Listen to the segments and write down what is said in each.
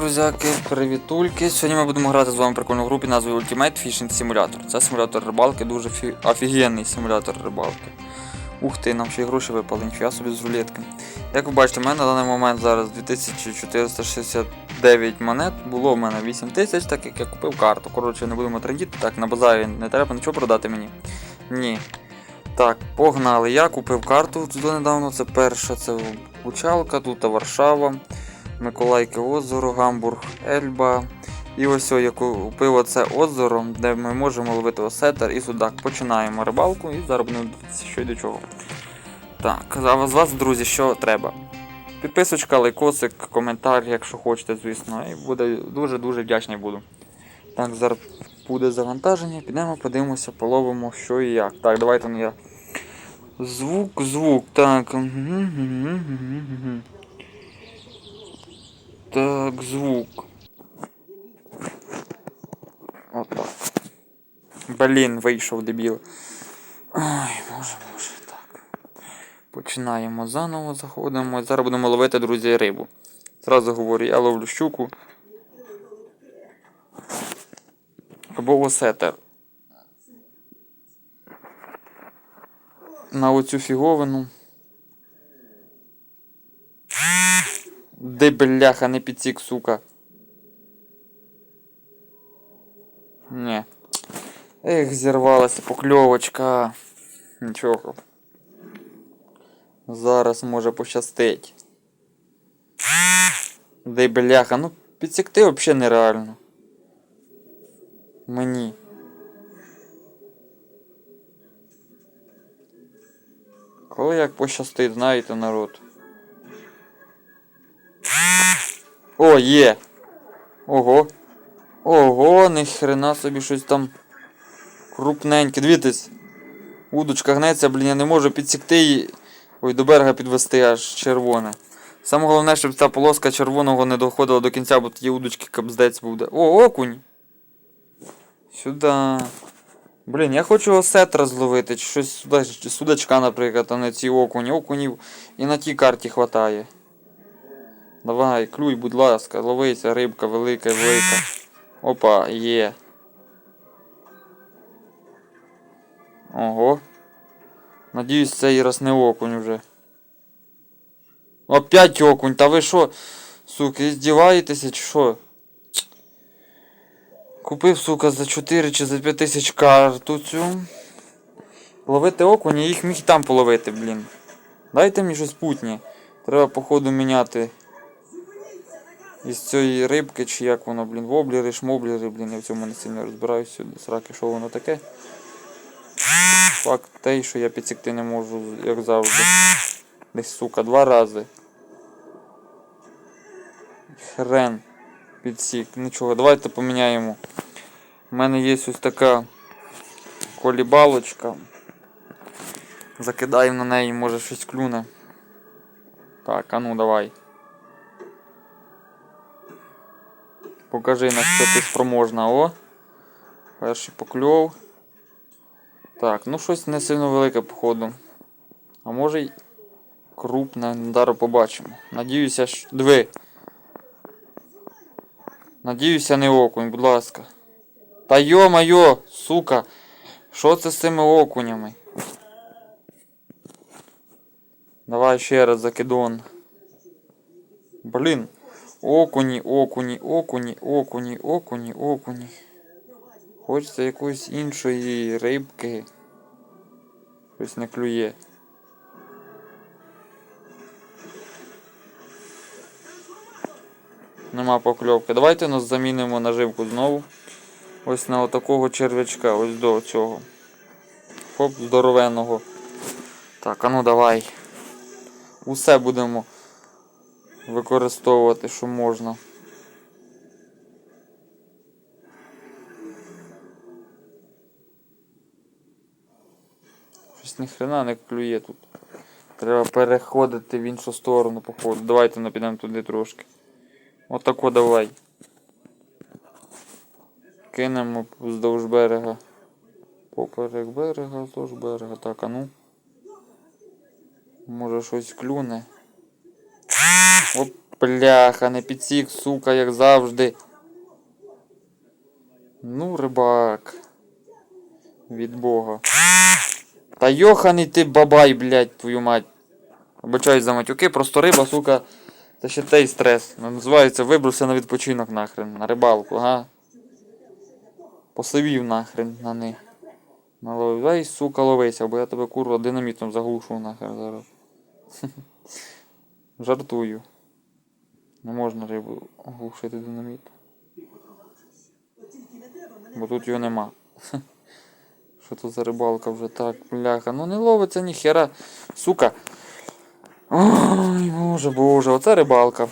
друзяки, привітульки. Сьогодні ми будемо грати з вами прикольну групі назвою Ultimate Fishing Simulator. Це симулятор рибалки, дуже фі... офігенний симулятор рибалки. Ух ти, нам ще й гроші випали, ніфіга собі з рулетки. Як ви бачите, в мене на даний момент зараз 2469 монет. Було в мене 8000, так як я купив карту. Коротше, не будемо трендіти. Так, на базарі не треба нічого продати мені. Ні. Так, погнали. Я купив карту тут недавно. Це перша, це Бучалка, тут Варшава. Миколайки озеро, Гамбург, Ельба. І ось я купив оце озеро, де ми можемо ловити осетер і судак. Починаємо рибалку і зараз що й до чого. Так, а з вас, друзі, що треба? Підписочка, лайкосик, коментар, якщо хочете, звісно. І буде дуже-дуже вдячний буду. Так, зараз буде завантаження, підемо, подивимося, половимо, що і як. Так, давайте я. Звук, звук, так. мгм, мгм, мгм, мгм. Так, звук. Отак. Блін, вийшов дебіл. Ой, боже, боже, так. Починаємо заново, заходимо. Зараз будемо ловити, друзі, рибу. Зразу говорю, я ловлю щуку. Або осетер. На оцю фіговину. Де бляха, не підсік, сука. Ні. Ех, зірвалася покльовочка. Нічого. Зараз може пощастить. Де бляха, ну підсікти взагалі нереально. Мені. Коли як пощастить, знаєте, народ. О, є! Ого! Ого, ніхрена собі щось там крупненьке. Дивіться. Удочка гнеться, блін, я не можу підсікти її. Ой, до берега підвести аж червоне. Саме головне, щоб ця полоска червоного не доходила до кінця, бо тоді удочки капздець буде. О, окунь! Сюди. Блін, я хочу осетра зловити, чи щось судачка, наприклад, а не ці окуні. Окунів і на тій карті хватає. Давай, клюй, будь ласка, ловися, рибка велика, велика. Опа, є. Ого. Надіюсь, цей раз не окунь вже. Опять окунь, та ви що? Суки, здіваєтеся чи що? Купив, сука, за 4 чи за 5 тисяч карту цю. Ловити окуня, їх міг там половити, блін. Дайте мені щось путнє. Треба, походу, міняти. Із цієї рибки, чи як воно, блін, воблери, шмоблери, блін, я в цьому не сильно розбираюся. Сраки, що воно таке. Факт той, що я підсікти не можу, як завжди. Десь, сука, два рази. Хрен підсік. Нічого, давайте поміняємо. У мене є ось така колібалочка. Закидаємо на неї, може щось клюне. Так, а ну давай. Покажи на що ти спроможна. О! Перший покльов. Так, ну щось не сильно велике, походу. А може й крупне, дару побачимо. Надіюся, що... Диви. Надіюся, не окунь, будь ласка. Та йо-майо, сука. Що це з цими окунями? Давай ще раз закидон. Блін. Окуні, окуні, окуні, окуні, окуні, окуні. Хочеться якоїсь іншої рибки. Щось не клює. Нема покльовки. Давайте нас замінимо наживку знову. Ось на отакого черв'ячка, ось до цього. Хоп, здоровенного. Так, а ну давай. Усе будемо використовувати, що можна. Щось ніхрена не клює тут. Треба переходити в іншу сторону, походу. Давайте ну, підемо туди трошки. Отако давай. Кинемо вздовж берега. Поперек берега, вздовж берега. Так, а ну. Може щось клюне. Бляха, не підсік, сука, як завжди. Ну, рибак. Від Бога. Та йоханий ти бабай, блядь, твою мать. Обичаюсь за матюки, просто риба, сука. Це ще той стрес. Ну, Називається вибрався на відпочинок нахрен. На рибалку, га? Посивів нахрен на них. Наловив. Дай, сука, ловися, бо я тебе курва динамітом заглушу нахер зараз. Жартую. Не можна рибу глушити динамітом. Бо тут його нема. Що тут за рибалка вже так, бляха. Ну не ловиться ніхера. Сука. Ой, боже, боже, оце рибалка.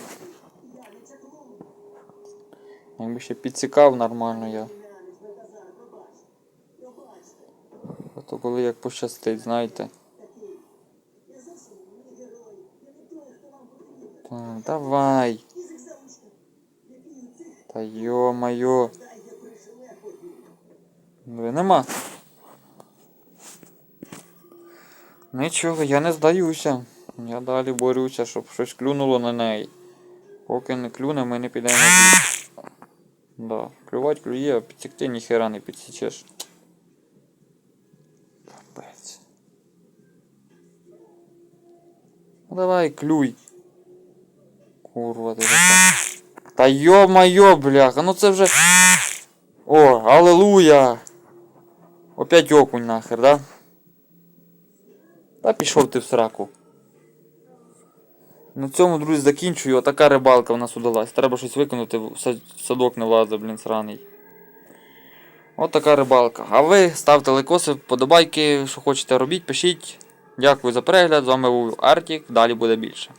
Якби ще підсікав нормально я. А то коли як пощастить, знаєте. Так, давай. Та йо-моє. Нема. Нічого, я не здаюся. Я далі борюся, щоб щось клюнуло на неї. Поки не клюне, ми не підемо. Да, клювать клює, а підсікти ніхера не підсічеш. Капець. Ну давай, клюй. Курва, ти така. Та йо-майо, бляха, ну це вже. О, алелуя! Опять окунь нахер, да? Та пішов ти в сраку. На цьому, друзі, закінчую. Отака рибалка в нас удалась. Треба щось виконати, садок не влазить, блін, сраний. От така рибалка. А ви ставте лайкоси, вподобайки, що хочете робіть, пишіть. Дякую за перегляд. З вами був Артік. Далі буде більше.